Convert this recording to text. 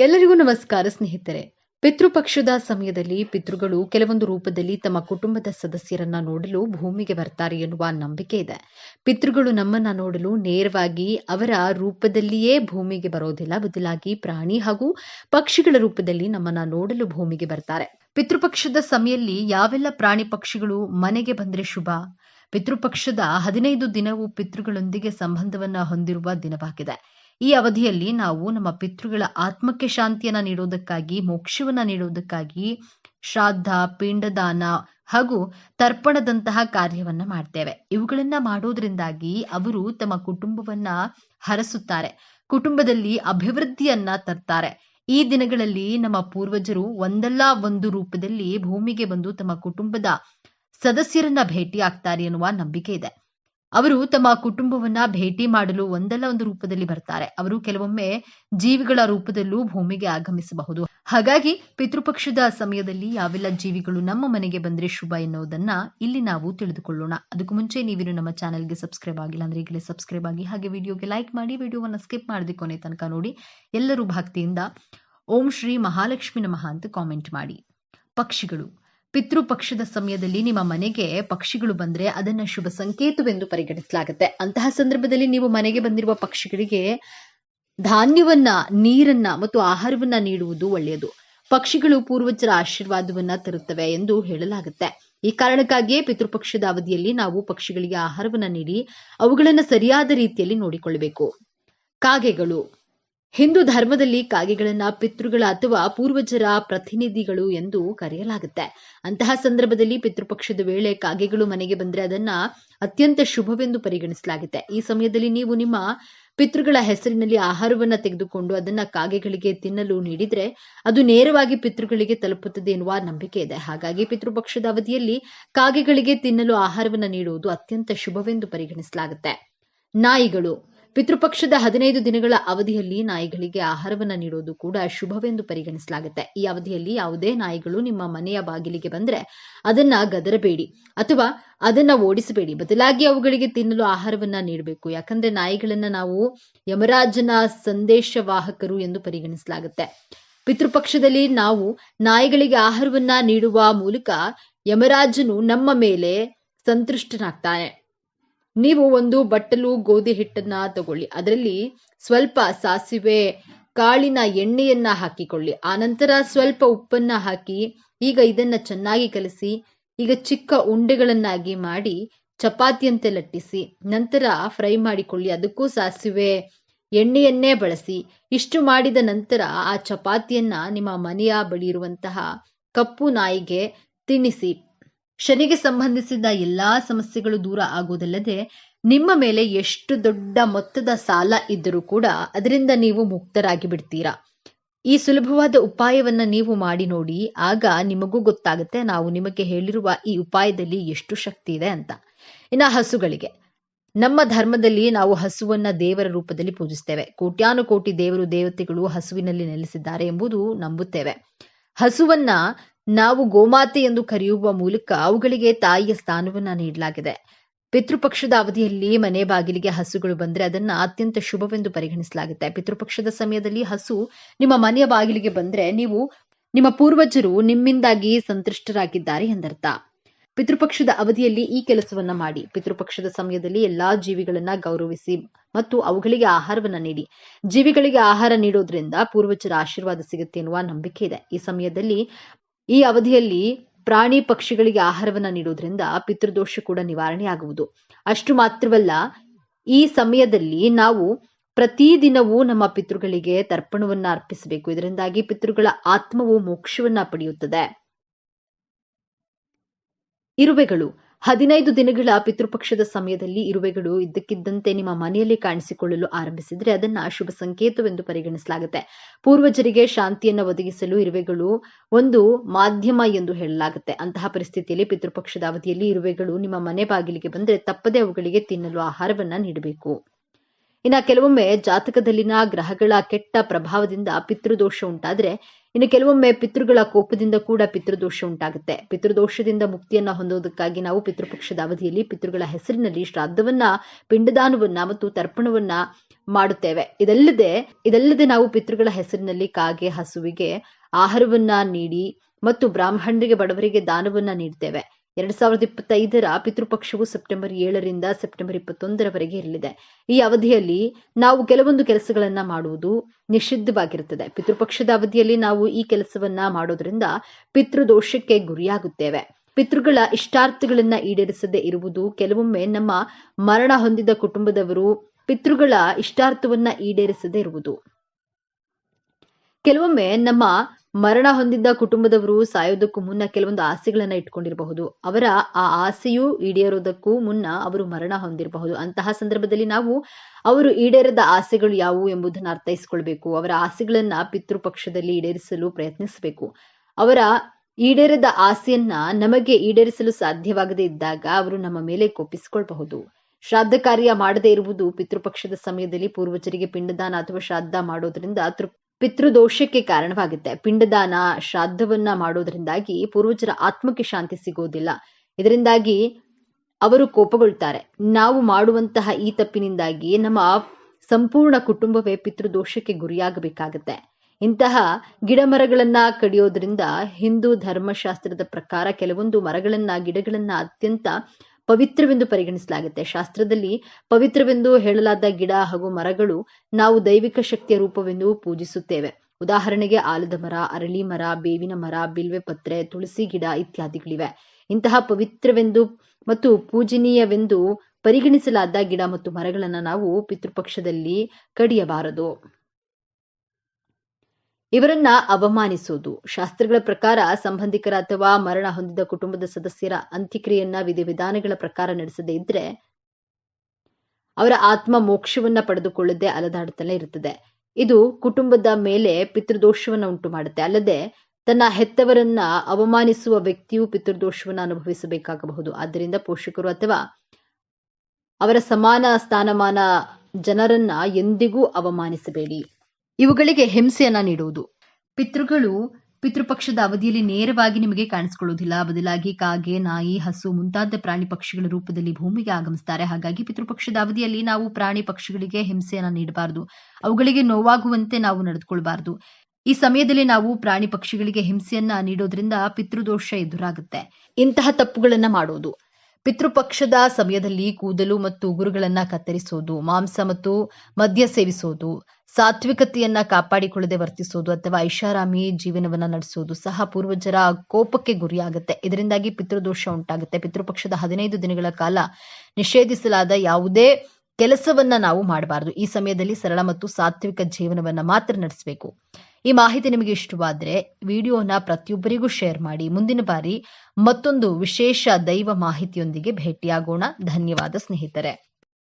ಎಲ್ಲರಿಗೂ ನಮಸ್ಕಾರ ಸ್ನೇಹಿತರೆ. ಪಿತೃಪಕ್ಷದ ಸಮಯದಲ್ಲಿ ಪಿತೃಗಳು ಕೆಲವೊಂದು ರೂಪದಲ್ಲಿ ತಮ್ಮ ಕುಟುಂಬದ ಸದಸ್ಯರನ್ನ ನೋಡಲು ಭೂಮಿಗೆ ಬರ್ತಾರೆ ಎನ್ನುವ ನಂಬಿಕೆ ಇದೆ. ಪಿತೃಗಳು ನಮ್ಮನ್ನ ನೋಡಲು ನೇರವಾಗಿ ಅವರ ರೂಪದಲ್ಲಿಯೇ ಭೂಮಿಗೆ ಬರೋದಿಲ್ಲ. ಬದಲಾಗಿ ಪ್ರಾಣಿ ಹಾಗೂ ಪಕ್ಷಿಗಳ ರೂಪದಲ್ಲಿ ನಮ್ಮನ್ನ ನೋಡಲು ಭೂಮಿಗೆ ಬರ್ತಾರೆ. ಪಿತೃಪಕ್ಷದ ಸಮಯದಲ್ಲಿ ಯಾವೆಲ್ಲ ಪ್ರಾಣಿ ಪಕ್ಷಿಗಳು ಮನೆಗೆ ಬಂದ್ರೆ ಶುಭ? ಪಿತೃಪಕ್ಷದ ಹದಿನೈದು ದಿನವು ಪಿತೃಗಳೊಂದಿಗೆ ಸಂಬಂಧವನ್ನ ಹೊಂದಿರುವ ದಿನವಾಗಿದೆ. ಈ ಅವಧಿಯಲ್ಲಿ ನಾವು ನಮ್ಮ ಪಿತೃಗಳ ಆತ್ಮಕ್ಕೆ ಶಾಂತಿಯನ್ನ ನೀಡೋದಕ್ಕಾಗಿ, ಮೋಕ್ಷವನ್ನ ನೀಡೋದಕ್ಕಾಗಿ ಶ್ರಾದ್ದ, ಪಿಂಡದಾನ ಹಾಗೂ ತರ್ಪಣದಂತಹ ಕಾರ್ಯವನ್ನ ಮಾಡ್ತೇವೆ. ಇವುಗಳನ್ನ ಮಾಡೋದ್ರಿಂದಾಗಿ ಅವರು ತಮ್ಮ ಕುಟುಂಬವನ್ನ ಹರಸುತ್ತಾರೆ. ಕುಟುಂಬದಲ್ಲಿ ಅಭಿವೃದ್ಧಿಯನ್ನ ತರ್ತಾರೆ. ಈ ದಿನಗಳಲ್ಲಿ ನಮ್ಮ ಪೂರ್ವಜರು ಒಂದಲ್ಲ ಒಂದು ರೂಪದಲ್ಲಿ ಭೂಮಿಗೆ ಬಂದು ತಮ್ಮ ಕುಟುಂಬದ ಸದಸ್ಯರನ್ನ ಭೇಟಿ ಆಗ್ತಾರೆ ಎನ್ನುವ ನಂಬಿಕೆ ಇದೆ. ಅವರು ತಮ್ಮ ಕುಟುಂಬವನ್ನ ಭೇಟಿ ಮಾಡಲು ಒಂದಲ್ಲ ಒಂದು ರೂಪದಲ್ಲಿ ಬರ್ತಾರೆ. ಅವರು ಕೆಲವೊಮ್ಮೆ ಜೀವಿಗಳ ರೂಪದಲ್ಲೂ ಭೂಮಿಗೆ ಆಗಮಿಸಬಹುದು. ಹಾಗಾಗಿ ಪಿತೃಪಕ್ಷದ ಸಮಯದಲ್ಲಿ ಯಾವೆಲ್ಲ ಜೀವಿಗಳು ನಮ್ಮ ಮನೆಗೆ ಬಂದ್ರೆ ಶುಭ ಎನ್ನುವುದನ್ನ ಇಲ್ಲಿ ನಾವು ತಿಳಿದುಕೊಳ್ಳೋಣ. ಅದಕ್ಕೂ ಮುಂಚೆ ನೀವಿನ್ನು ನಮ್ಮ ಚಾನೆಲ್ಗೆ ಸಬ್ಸ್ಕ್ರೈಬ್ ಆಗಿಲ್ಲ ಅಂದ್ರೆ ಈಗಲೇ ಸಬ್ಸ್ಕ್ರೈಬ್ ಆಗಿ ಹಾಗೆ ವಿಡಿಯೋಗೆ ಲೈಕ್ ಮಾಡಿ, ವಿಡಿಯೋವನ್ನ ಸ್ಕಿಪ್ ಮಾಡದೆ ಕೊನೆ ತನಕ ನೋಡಿ. ಎಲ್ಲರೂ ಭಕ್ತಿಯಿಂದ ಓಂ ಶ್ರೀ ಮಹಾಲಕ್ಷ್ಮಿ ನಮಃ ಅಂತ ಕಾಮೆಂಟ್ ಮಾಡಿ. ಪಕ್ಷಿಗಳು. ಪಿತೃಪಕ್ಷದ ಸಮಯದಲ್ಲಿ ನಿಮ್ಮ ಮನೆಗೆ ಪಕ್ಷಿಗಳು ಬಂದ್ರೆ ಅದನ್ನ ಶುಭ ಸಂಕೇತವೆಂದು ಪರಿಗಣಿಸಲಾಗುತ್ತೆ. ಅಂತಹ ಸಂದರ್ಭದಲ್ಲಿ ನೀವು ಮನೆಗೆ ಬಂದಿರುವ ಪಕ್ಷಿಗಳಿಗೆ ಧಾನ್ಯವನ್ನ, ನೀರನ್ನ ಮತ್ತು ಆಹಾರವನ್ನ ನೀಡುವುದು ಒಳ್ಳೆಯದು. ಪಕ್ಷಿಗಳು ಪೂರ್ವಜರ ಆಶೀರ್ವಾದವನ್ನ ತರುತ್ತವೆ ಎಂದು ಹೇಳಲಾಗುತ್ತೆ. ಈ ಕಾರಣಕ್ಕಾಗಿಯೇ ಪಿತೃಪಕ್ಷದ ಅವಧಿಯಲ್ಲಿ ನಾವು ಪಕ್ಷಿಗಳಿಗೆ ಆಹಾರವನ್ನ ನೀಡಿ ಅವುಗಳನ್ನ ಸರಿಯಾದ ರೀತಿಯಲ್ಲಿ ನೋಡಿಕೊಳ್ಳಬೇಕು. ಕಾಗೆಗಳು. ಹಿಂದೂ ಧರ್ಮದಲ್ಲಿ ಕಾಗೆಗಳನ್ನ ಪಿತೃಗಳ ಅಥವಾ ಪೂರ್ವಜರ ಪ್ರತಿನಿಧಿಗಳು ಎಂದು ಕರೆಯಲಾಗುತ್ತೆ. ಅಂತಹ ಸಂದರ್ಭದಲ್ಲಿ ಪಿತೃಪಕ್ಷದ ವೇಳೆ ಕಾಗೆಗಳು ಮನೆಗೆ ಬಂದ್ರೆ ಅದನ್ನ ಅತ್ಯಂತ ಶುಭವೆಂದು ಪರಿಗಣಿಸಲಾಗುತ್ತೆ. ಈ ಸಮಯದಲ್ಲಿ ನೀವು ನಿಮ್ಮ ಪಿತೃಗಳ ಹೆಸರಿನಲ್ಲಿ ಆಹಾರವನ್ನ ತೆಗೆದುಕೊಂಡು ಅದನ್ನ ಕಾಗೆಗಳಿಗೆ ತಿನ್ನಲು ನೀಡಿದ್ರೆ ಅದು ನೇರವಾಗಿ ಪಿತೃಗಳಿಗೆ ತಲುಪುತ್ತದೆ ಎನ್ನುವ ನಂಬಿಕೆ ಇದೆ. ಹಾಗಾಗಿ ಪಿತೃಪಕ್ಷದ ಅವಧಿಯಲ್ಲಿ ಕಾಗೆಗಳಿಗೆ ತಿನ್ನಲು ಆಹಾರವನ್ನ ನೀಡುವುದು ಅತ್ಯಂತ ಶುಭವೆಂದು ಪರಿಗಣಿಸಲಾಗುತ್ತೆ. ನಾಯಿಗಳು ಪಿತೃಪಕ್ಷದ ಹದಿನೈದು ದಿನಗಳ ಅವಧಿಯಲ್ಲಿ ನಾಯಿಗಳಿಗೆ ಆಹಾರವನ್ನ ನೀಡೋದು ಕೂಡ ಶುಭವೆಂದು ಪರಿಗಣಿಸಲಾಗುತ್ತೆ. ಈ ಅವಧಿಯಲ್ಲಿ ಯಾವುದೇ ನಾಯಿಗಳು ನಿಮ್ಮ ಮನೆಯ ಬಾಗಿಲಿಗೆ ಬಂದ್ರೆ ಅದನ್ನ ಗದರಬೇಡಿ ಅಥವಾ ಅದನ್ನ ಓಡಿಸಬೇಡಿ. ಬದಲಾಗಿ ಅವುಗಳಿಗೆ ತಿನ್ನಲು ಆಹಾರವನ್ನ ನೀಡಬೇಕು. ಯಾಕಂದ್ರೆ ನಾಯಿಗಳನ್ನ ನಾವು ಯಮರಾಜನ ಸಂದೇಶವಾಹಕರು ಎಂದು ಪರಿಗಣಿಸಲಾಗುತ್ತೆ. ಪಿತೃಪಕ್ಷದಲ್ಲಿ ನಾವು ನಾಯಿಗಳಿಗೆ ಆಹಾರವನ್ನ ನೀಡುವ ಮೂಲಕ ಯಮರಾಜನು ನಮ್ಮ ಮೇಲೆ ಸಂತುಷ್ಟನಾಗ್ತಾನೆ. ನೀವು ಒಂದು ಬಟ್ಟಲು ಗೋಧಿ ಹಿಟ್ಟನ್ನ ತಗೊಳ್ಳಿ. ಅದರಲ್ಲಿ ಸ್ವಲ್ಪ ಸಾಸಿವೆ, ಕಾಳಿನ ಎಣ್ಣೆಯನ್ನ ಹಾಕಿಕೊಳ್ಳಿ. ಆನಂತರ ಸ್ವಲ್ಪ ಉಪ್ಪನ್ನ ಹಾಕಿ ಈಗ ಇದನ್ನ ಚೆನ್ನಾಗಿ ಕಲಸಿ, ಈಗ ಚಿಕ್ಕ ಉಂಡೆಗಳನ್ನಾಗಿ ಮಾಡಿ ಚಪಾತಿಯಂತೆ ಲಟ್ಟಿಸಿ, ನಂತರ ಫ್ರೈ ಮಾಡಿಕೊಳ್ಳಿ. ಅದಕ್ಕೂ ಸಾಸಿವೆ, ಎಣ್ಣೆಯನ್ನೇ ಬಳಸಿ. ಇಷ್ಟು ಮಾಡಿದ ನಂತರ ಆ ಚಪಾತಿಯನ್ನ ನಿಮ್ಮ ಮನೆಯ ಬಳಿ ಇರುವಂತಹ ಕಪ್ಪು ನಾಯಿಗೆ ತಿನ್ನಿಸಿ. ಶನಿಗೆ ಸಂಬಂಧಿಸಿದ ಎಲ್ಲಾ ಸಮಸ್ಯೆಗಳು ದೂರ ಆಗುವುದಲ್ಲದೆ ನಿಮ್ಮ ಮೇಲೆ ಎಷ್ಟು ದೊಡ್ಡ ಮೊತ್ತದ ಸಾಲ ಇದ್ದರೂ ಕೂಡ ಅದರಿಂದ ನೀವು ಮುಕ್ತರಾಗಿ ಬಿಡ್ತೀರಾ ಈ ಸುಲಭವಾದ ಉಪಾಯವನ್ನ ನೀವು ಮಾಡಿ ನೋಡಿ, ಆಗ ನಿಮಗೂ ಗೊತ್ತಾಗುತ್ತೆ ನಾವು ನಿಮಗೆ ಹೇಳಿರುವ ಈ ಉಪಾಯದಲ್ಲಿ ಎಷ್ಟು ಶಕ್ತಿ ಇದೆ ಅಂತ. ಇನ್ನ ಹಸುಗಳಿಗೆ. ನಮ್ಮ ಧರ್ಮದಲ್ಲಿ ನಾವು ಹಸುವನ್ನ ದೇವರ ರೂಪದಲ್ಲಿ ಪೂಜಿಸ್ತೇವೆ. ಕೋಟ್ಯಾನುಕೋಟಿ ದೇವರು ದೇವತೆಗಳು ಹಸುವಿನಲ್ಲಿ ನೆಲೆಸಿದ್ದಾರೆ ಎಂಬುದು ನಂಬುತ್ತೇವೆ. ಹಸುವನ್ನ ನಾವು ಗೋಮಾತೆ ಎಂದು ಕರೆಯುವ ಮೂಲಕ ಅವುಗಳಿಗೆ ತಾಯಿಯ ಸ್ಥಾನವನ್ನ ನೀಡಲಾಗಿದೆ. ಪಿತೃಪಕ್ಷದ ಅವಧಿಯಲ್ಲಿ ಮನೆ ಬಾಗಿಲಿಗೆ ಹಸುಗಳು ಬಂದ್ರೆ ಅದನ್ನ ಅತ್ಯಂತ ಶುಭವೆಂದು ಪರಿಗಣಿಸಲಾಗುತ್ತೆ. ಪಿತೃಪಕ್ಷದ ಸಮಯದಲ್ಲಿ ಹಸು ನಿಮ್ಮ ಮನೆಯ ಬಾಗಿಲಿಗೆ ಬಂದ್ರೆ ನೀವು ನಿಮ್ಮ ಪೂರ್ವಜರು ನಿಮ್ಮಿಂದಾಗಿ ಸಂತೃಷ್ಟರಾಗಿದ್ದಾರೆ ಎಂದರ್ಥ. ಪಿತೃಪಕ್ಷದ ಅವಧಿಯಲ್ಲಿ ಈ ಕೆಲಸವನ್ನ ಮಾಡಿ. ಪಿತೃಪಕ್ಷದ ಸಮಯದಲ್ಲಿ ಎಲ್ಲಾ ಜೀವಿಗಳನ್ನ ಗೌರವಿಸಿ ಮತ್ತು ಅವುಗಳಿಗೆ ಆಹಾರವನ್ನ ನೀಡಿ. ಜೀವಿಗಳಿಗೆ ಆಹಾರ ನೀಡೋದ್ರಿಂದ ಪೂರ್ವಜರ ಆಶೀರ್ವಾದ ಸಿಗುತ್ತೆ ಎನ್ನುವ ನಂಬಿಕೆ ಇದೆ. ಈ ಸಮಯದಲ್ಲಿ ಈ ಅವಧಿಯಲ್ಲಿ ಪ್ರಾಣಿ ಪಕ್ಷಿಗಳಿಗೆ ಆಹಾರವನ್ನ ನೀಡೋದ್ರಿಂದ ಪಿತೃದೋಷ ಕೂಡ ನಿವಾರಣೆ ಆಗುವುದು ಅಷ್ಟು ಮಾತ್ರವಲ್ಲ, ಈ ಸಮಯದಲ್ಲಿ ನಾವು ಪ್ರತಿದಿನವೂ ನಮ್ಮ ಪಿತೃಗಳಿಗೆ ತರ್ಪಣವನ್ನ ಅರ್ಪಿಸಬೇಕು. ಇದರಿಂದಾಗಿ ಪಿತೃಗಳ ಆತ್ಮವು ಮೋಕ್ಷವನ್ನ ಪಡೆಯುತ್ತದೆ. ಇರುವೆಗಳು. ಹದಿನೈದು ದಿನಗಳ ಪಿತೃಪಕ್ಷದ ಸಮಯದಲ್ಲಿ ಇರುವೆಗಳು ಇದ್ದಕ್ಕಿದ್ದಂತೆ ನಿಮ್ಮ ಮನೆಯಲ್ಲಿ ಕಾಣಿಸಿಕೊಳ್ಳಲು ಆರಂಭಿಸಿದ್ರೆ ಅದನ್ನ ಶುಭ ಸಂಕೇತವೆಂದು ಪರಿಗಣಿಸಲಾಗುತ್ತೆ. ಪೂರ್ವಜರಿಗೆ ಶಾಂತಿಯನ್ನು ಒದಗಿಸಲು ಇರುವೆಗಳು ಒಂದು ಮಾಧ್ಯಮ ಎಂದು ಹೇಳಲಾಗುತ್ತೆ. ಅಂತಹ ಪರಿಸ್ಥಿತಿಯಲ್ಲಿ ಪಿತೃಪಕ್ಷದ ಅವಧಿಯಲ್ಲಿ ಇರುವೆಗಳು ನಿಮ್ಮ ಮನೆ ಬಾಗಿಲಿಗೆ ಬಂದ್ರೆ ತಪ್ಪದೆ ಅವುಗಳಿಗೆ ತಿನ್ನಲು ಆಹಾರವನ್ನ ನೀಡಬೇಕು. ಇನ್ನ ಕೆಲವೊಮ್ಮೆ ಜಾತಕದಲ್ಲಿನ ಗ್ರಹಗಳ ಕೆಟ್ಟ ಪ್ರಭಾವದಿಂದ ಪಿತೃದೋಷ ಉಂಟಾದ್ರೆ ಇನ್ನು ಕೆಲವೊಮ್ಮೆ ಪಿತೃಗಳ ಕೋಪದಿಂದ ಕೂಡ ಪಿತೃದೋಷ ಉಂಟಾಗುತ್ತೆ. ಪಿತೃದೋಷದಿಂದ ಮುಕ್ತಿಯನ್ನ ಹೊಂದೋದಕ್ಕಾಗಿ ನಾವು ಪಿತೃಪಕ್ಷದ ಅವಧಿಯಲ್ಲಿ ಪಿತೃಗಳ ಹೆಸರಿನಲ್ಲಿ ಶ್ರಾದ್ದವನ್ನ, ಪಿಂಡದಾನವನ್ನ ಮತ್ತು ತರ್ಪಣವನ್ನ ಮಾಡುತ್ತೇವೆ. ಇದಲ್ಲದೆ ಇದಲ್ಲದೆ ನಾವು ಪಿತೃಗಳ ಹೆಸರಿನಲ್ಲಿ ಕಾಗೆ, ಹಸುವಿಗೆ ಆಹಾರವನ್ನ ನೀಡಿ ಮತ್ತು ಬ್ರಾಹ್ಮಣರಿಗೆ, ಬಡವರಿಗೆ ದಾನವನ್ನ ನೀಡ್ತೇವೆ. ಎರಡ್ ಸಾವಿರದ ಇಪ್ಪತ್ತೈದರ ಪಿತೃಪಕ್ಷವು ಸೆಪ್ಟೆಂಬರ್ ಏಳರಿಂದ ಸೆಪ್ಟೆಂಬರ್ ಇಪ್ಪತ್ತೊಂದರವರೆಗೆ ಇರಲಿದೆ. ಈ ಅವಧಿಯಲ್ಲಿ ನಾವು ಕೆಲವೊಂದು ಕೆಲಸಗಳನ್ನ ಮಾಡುವುದು ನಿಷಿದ್ಧವಾಗಿರುತ್ತದೆ. ಪಿತೃಪಕ್ಷದ ಅವಧಿಯಲ್ಲಿ ನಾವು ಈ ಕೆಲಸವನ್ನ ಮಾಡೋದ್ರಿಂದ ಪಿತೃದೋಷಕ್ಕೆ ಗುರಿಯಾಗುತ್ತೇವೆ. ಪಿತೃಗಳ ಇಷ್ಟಾರ್ಥಗಳನ್ನ ಈಡೇರಿಸದೆ ಇರುವುದು ಕೆಲವೊಮ್ಮೆ ನಮ್ಮ ಮರಣ ಹೊಂದಿದ ಕುಟುಂಬದವರು ಪಿತೃಗಳ ಇಷ್ಟಾರ್ಥವನ್ನ ಈಡೇರಿಸದೆ ಇರುವುದು. ಕೆಲವೊಮ್ಮೆ ನಮ್ಮ ಮರಣ ಹೊಂದಿದ್ದ ಕುಟುಂಬದವರು ಸಾಯೋದಕ್ಕೂ ಮುನ್ನ ಕೆಲವೊಂದು ಆಸೆಗಳನ್ನ ಇಟ್ಕೊಂಡಿರಬಹುದು. ಅವರ ಆ ಆಸೆಯು ಈಡೇರೋದಕ್ಕೂ ಮುನ್ನ ಅವರು ಮರಣ ಹೊಂದಿರಬಹುದು. ಅಂತಹ ಸಂದರ್ಭದಲ್ಲಿ ನಾವು ಅವರು ಈಡೇರದ ಆಸೆಗಳು ಯಾವುವು ಎಂಬುದನ್ನು ಅರ್ಥೈಸಿಕೊಳ್ಬೇಕು. ಅವರ ಆಸೆಗಳನ್ನ ಪಿತೃಪಕ್ಷದಲ್ಲಿ ಈಡೇರಿಸಲು ಪ್ರಯತ್ನಿಸಬೇಕು. ಅವರ ಈಡೇರದ ಆಸೆಯನ್ನ ನಮಗೆ ಈಡೇರಿಸಲು ಸಾಧ್ಯವಾಗದೇ ಇದ್ದಾಗ ಅವರು ನಮ್ಮ ಮೇಲೆ ಕೋಪಿಸಿಕೊಳ್ಬಹುದು. ಶ್ರಾದ್ದ ಕಾರ್ಯ ಮಾಡದೇ ಇರುವುದು ಪಿತೃಪಕ್ಷದ ಸಮಯದಲ್ಲಿ ಪೂರ್ವಜರಿಗೆ ಪಿಂಡದಾನ ಅಥವಾ ಶ್ರಾದ್ದ ಮಾಡೋದ್ರಿಂದ ತೃಪ್ ಪಿತೃದೋಷಕ್ಕೆ ಕಾರಣವಾಗುತ್ತೆ. ಪಿಂಡದಾನ, ಶ್ರಾದ್ದವನ್ನ ಮಾಡೋದ್ರಿಂದಾಗಿ ಪೂರ್ವಜರ ಆತ್ಮಕ್ಕೆ ಶಾಂತಿ ಸಿಗೋದಿಲ್ಲ. ಇದರಿಂದಾಗಿ ಅವರು ಕೋಪಗೊಳ್ತಾರೆ. ನಾವು ಮಾಡುವಂತಹ ಈ ತಪ್ಪಿನಿಂದಾಗಿ ನಮ್ಮ ಸಂಪೂರ್ಣ ಕುಟುಂಬವೇ ಪಿತೃದೋಷಕ್ಕೆ ಗುರಿಯಾಗಬೇಕಾಗತ್ತೆ. ಇಂತಹ ಗಿಡ ಮರಗಳನ್ನ ಕಡಿಯೋದ್ರಿಂದ ಹಿಂದೂ ಧರ್ಮಶಾಸ್ತ್ರದ ಪ್ರಕಾರ ಕೆಲವೊಂದು ಮರಗಳನ್ನ, ಗಿಡಗಳನ್ನ ಅತ್ಯಂತ ಪವಿತ್ರವೆಂದು ಪರಿಗಣಿಸಲಾಗುತ್ತೆ. ಶಾಸ್ತ್ರದಲ್ಲಿ ಪವಿತ್ರವೆಂದು ಹೇಳಲಾದ ಗಿಡ ಹಾಗೂ ಮರಗಳು ನಾವು ದೈವಿಕ ಶಕ್ತಿಯ ರೂಪವೆಂದು ಪೂಜಿಸುತ್ತೇವೆ. ಉದಾಹರಣೆಗೆ ಆಲದ ಮರ, ಅರಳಿ ಮರ, ಬೇವಿನ ಮರ, ಬಿಲ್ವೆ ಪತ್ರೆ, ತುಳಸಿ ಗಿಡ ಇತ್ಯಾದಿಗಳಿವೆ. ಇಂತಹ ಪವಿತ್ರವೆಂದು ಮತ್ತು ಪೂಜನೀಯವೆಂದು ಪರಿಗಣಿಸಲಾದ ಗಿಡ ಮತ್ತು ಮರಗಳನ್ನು ನಾವು ಪಿತೃಪಕ್ಷದಲ್ಲಿ ಕಡಿಯಬಾರದು. ಇವರನ್ನ ಅವಮಾನಿಸುವುದು. ಶಾಸ್ತ್ರಗಳ ಪ್ರಕಾರ ಸಂಬಂಧಿಕರ ಅಥವಾ ಮರಣ ಹೊಂದಿದ ಕುಟುಂಬದ ಸದಸ್ಯರ ಅಂತ್ಯಕ್ರಿಯೆಯನ್ನ ವಿಧಿವಿಧಾನಗಳ ಪ್ರಕಾರ ನಡೆಸದೇ ಇದ್ರೆ ಅವರ ಆತ್ಮ ಮೋಕ್ಷವನ್ನ ಪಡೆದುಕೊಳ್ಳದೆ ಅಲದಾಡುತ್ತಲೇ ಇರುತ್ತದೆ. ಇದು ಕುಟುಂಬದ ಮೇಲೆ ಪಿತೃದೋಷವನ್ನ ಉಂಟು ಮಾಡುತ್ತೆ ಅಲ್ಲದೆ ತನ್ನ ಹೆತ್ತವರನ್ನ ಅವಮಾನಿಸುವ ವ್ಯಕ್ತಿಯು ಪಿತೃದೋಷವನ್ನ ಅನುಭವಿಸಬೇಕಾಗಬಹುದು. ಆದ್ದರಿಂದ ಪೋಷಕರು ಅಥವಾ ಅವರ ಸಮಾನ ಸ್ಥಾನಮಾನ ಜನರನ್ನ ಎಂದಿಗೂ ಅವಮಾನಿಸಬೇಡಿ. ಇವುಗಳಿಗೆ ಹಿಂಸೆಯನ್ನ ನೀಡುವುದು. ಪಿತೃಗಳು ಪಿತೃಪಕ್ಷದ ಅವಧಿಯಲ್ಲಿ ನೇರವಾಗಿ ನಿಮಗೆ ಕಾಣಿಸಿಕೊಳ್ಳುವುದಿಲ್ಲ ಬದಲಾಗಿ ಕಾಗೆ, ನಾಯಿ, ಹಸು ಮುಂತಾದ ಪ್ರಾಣಿ ಪಕ್ಷಿಗಳ ರೂಪದಲ್ಲಿ ಭೂಮಿಗೆ ಆಗಮಿಸ್ತಾರೆ. ಹಾಗಾಗಿ ಪಿತೃಪಕ್ಷದ ಅವಧಿಯಲ್ಲಿ ನಾವು ಪ್ರಾಣಿ ಪಕ್ಷಿಗಳಿಗೆ ಹಿಂಸೆಯನ್ನ ನೀಡಬಾರದು. ಅವುಗಳಿಗೆ ನೋವಾಗುವಂತೆ ನಾವು ನಡೆದುಕೊಳ್ಬಾರದು ಈ ಸಮಯದಲ್ಲಿ ನಾವು ಪ್ರಾಣಿ ಪಕ್ಷಿಗಳಿಗೆ ಹಿಂಸೆಯನ್ನ ನೀಡೋದ್ರಿಂದ ಪಿತೃದೋಷ ಎದುರಾಗುತ್ತೆ. ಇಂತಹ ತಪ್ಪುಗಳನ್ನ ಮಾಡೋದು ಪಿತೃಪಕ್ಷದ ಸಮಯದಲ್ಲಿ ಕೂದಲು ಮತ್ತು ಉಗುರುಗಳನ್ನ ಕತ್ತರಿಸೋದು, ಮಾಂಸ ಮತ್ತು ಮದ್ಯ ಸೇವಿಸೋದು, ಸಾತ್ವಿಕತೆಯನ್ನ ಕಾಪಾಡಿಕೊಳ್ಳದೆ ವರ್ತಿಸೋದು ಅಥವಾ ಐಷಾರಾಮಿ ಜೀವನವನ್ನ ನಡೆಸೋದು ಸಹ ಪೂರ್ವಜರ ಕೋಪಕ್ಕೆ ಗುರಿಯಾಗುತ್ತೆ. ಇದರಿಂದಾಗಿ ಪಿತೃದೋಷ ಉಂಟಾಗುತ್ತೆ. ಪಿತೃಪಕ್ಷದ ಹದಿನೈದು ದಿನಗಳ ಕಾಲ ನಿಷೇಧಿಸಲಾದ ಯಾವುದೇ ಕೆಲಸವನ್ನ ನಾವು ಮಾಡಬಾರದು. ಈ ಸಮಯದಲ್ಲಿ ಸರಳ ಮತ್ತು ಸಾತ್ವಿಕ ಜೀವನವನ್ನ ಮಾತ್ರ ನಡೆಸಬೇಕು. ಈ ಮಾಹಿತಿ ನಿಮಗೆ ಇಷ್ಟವಾದ್ರೆ ವಿಡಿಯೋನ ಪ್ರತಿಯೊಬ್ಬರಿಗೂ ಶೇರ್ ಮಾಡಿ. ಮುಂದಿನ ಬಾರಿ ಮತ್ತೊಂದು ವಿಶೇಷ ದೈವ ಮಾಹಿತಿಯೊಂದಿಗೆ ಭೇಟಿಯಾಗೋಣ. ಧನ್ಯವಾದ ಸ್ನೇಹಿತರೆ.